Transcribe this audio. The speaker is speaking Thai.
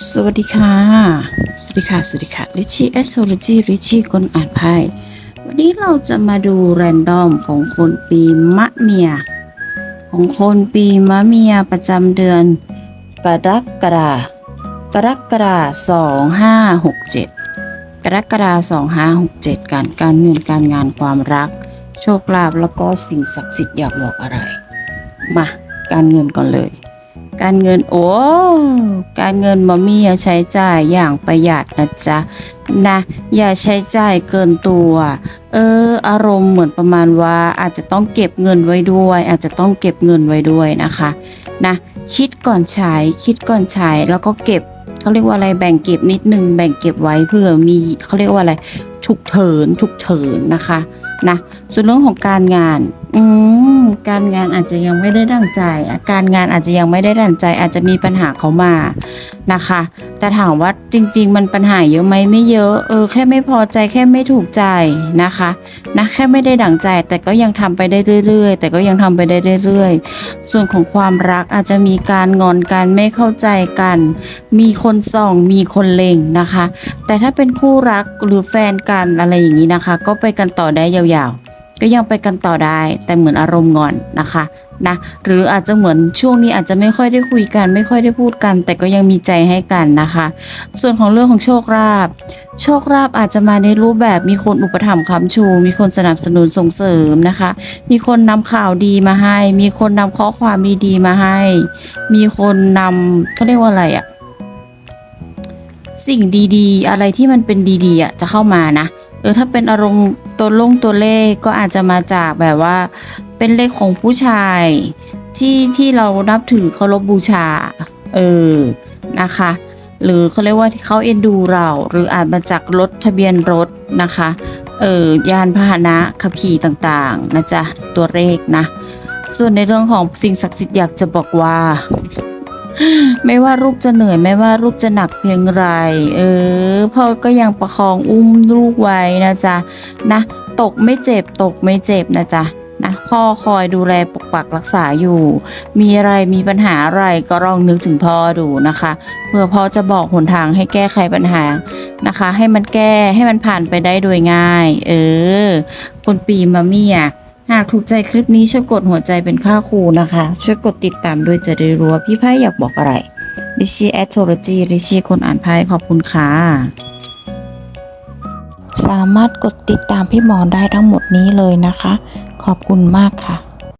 สวัสดีค่ะ สวัสดีค่ะ สวัสดีค่ะริชี่แอสโทรโลจีริชี่คนอ่านไพ่วันนี้เราจะมาดูแรนดอมของคนปีมะเมีย ของคนปีมะเมียประจำเดือน กรกฎากรกฎาสองห้าหกเจ็ดกรกฎาสองห้าหกเจ็ดการการเงินการงานความรัก โชคลาภแล้วก็สิ่งศักดิ์สิทธิ์อยากบอกอะไร มา การเงินก่อนเลย การเงินโอ้ การเงินมามีอย่าใช้จ่ายอย่างประหยัดนะจ๊ะนะ อย่าใช้จ่ายเกินตัว เออ อารมณ์เหมือนประมาณว่าอาจจะต้องเก็บเงินไว้ด้วย อาจจะต้องเก็บเงินไว้ด้วยนะคะนะคิดก่อนใช้คิดก่อนใช้แล้วก็เก็บเขาเรียกว่าอะไรแบ่งเก็บนิดนึงแบ่งเก็บไว้เพื่อมีเขาเรียกว่าอะไรฉุกเฉินฉุกเฉินนะคะ นะส่วนเรื่องของการงานอืมการงานอาจจะยังไม่ได้ดั่งใจอะการงานอาจจะยังไม่ได้ดั่งใจ อาจจะมีปัญหาเขามานะคะ แต่ถามว่าจริง ๆ มันปัญหาเยอะไหมไม่เยอะเออแค่ไม่พอใจแค่ไม่ถูกใจนะคะนะแค่ไม่ได้ดั่งใจ แต่ก็ยังทำไปได้เรื่อย ๆ แต่ก็ยังทำไปได้เรื่อย ๆ ส่วนของความรักอาจจะมีการงอนกันไม่เข้าใจกัน มีคนส่องมีคนเล็งนะคะ แต่ถ้าเป็นคู่รักหรือแฟนกันอะไรอย่างนี้นะคะ ก็ไปกันต่อได้ยาวๆก็ยังไปกันต่อได้แต่เหมือนอารมณ์งอนนะคะนะหรืออาจจะเหมือนช่วงนี้อาจจะไม่ค่อยได้คุยกัน ไม่ค่อยได้พูดกัน แต่ก็ยังมีใจให้กันนะคะ ส่วนของเรื่องของโชคลาภโชคลาภอาจจะมาในรูปแบบมีคนอุปถัมภ์ค้ำชู มีคนสนับสนุนส่งเสริมนะคะ มีคนนำข่าวดีมาให้ มีคนนำข้อความดีๆมาให้ มีคนนำเขาเรียกว่าอะไรอะสิ่งดีๆ อะไรที่มันเป็นดีๆอะจะเข้ามานะเออถ้าเป็นอารมณ์ ตัวลงตัวเลขก็อาจจะมาจากแบบว่า เป็นเลขของผู้ชายที่ที่เรานับถือเคารพบูชา เออนะคะ หรือเขาเรียกว่าที่เขาเอ็นดูเรา หรืออาจมาจากรถทะเบียนรถนะคะ เออยานพาหนะขับขี่ต่างๆนะจ๊ะตัวเลขนะ ส่วนในเรื่องของสิ่งศักดิ์สิทธิ์อยากจะบอกว่า ไม่ว่าลูกจะเหนื่อยไม่ว่าลูกจะหนักเพียงไร เออพ่อก็ยังประคองอุ้มลูกไว้นะจ๊ะนะ ตกไม่เจ็บตกไม่เจ็บนะจ๊ะนะพ่อคอยดูแลปกปักรักษาอยู่ มีอะไรมีปัญหาอะไรก็ลองนึกถึงพ่อดูนะคะเพื่อพ่อจะบอกหนทางให้แก้ไขปัญหานะคะ ให้มันแก้ให้มันผ่านไปได้โดยง่าย เออคนปีมามี่อะ หากถูกใจคลิปนี้ช่วยกดหัวใจเป็นค่าครูนะคะ ช่วยกดติดตามด้วยจะได้รู้ว่าพี่ไพ่อยากบอกอะไรริชี่แอสโทรจีริชี่คนอ่านไพ่ขอบคุณค่ะสามารถกดติดตามพี่หมอนได้ทั้งหมดนี้เลยนะคะ ขอบคุณมากค่ะ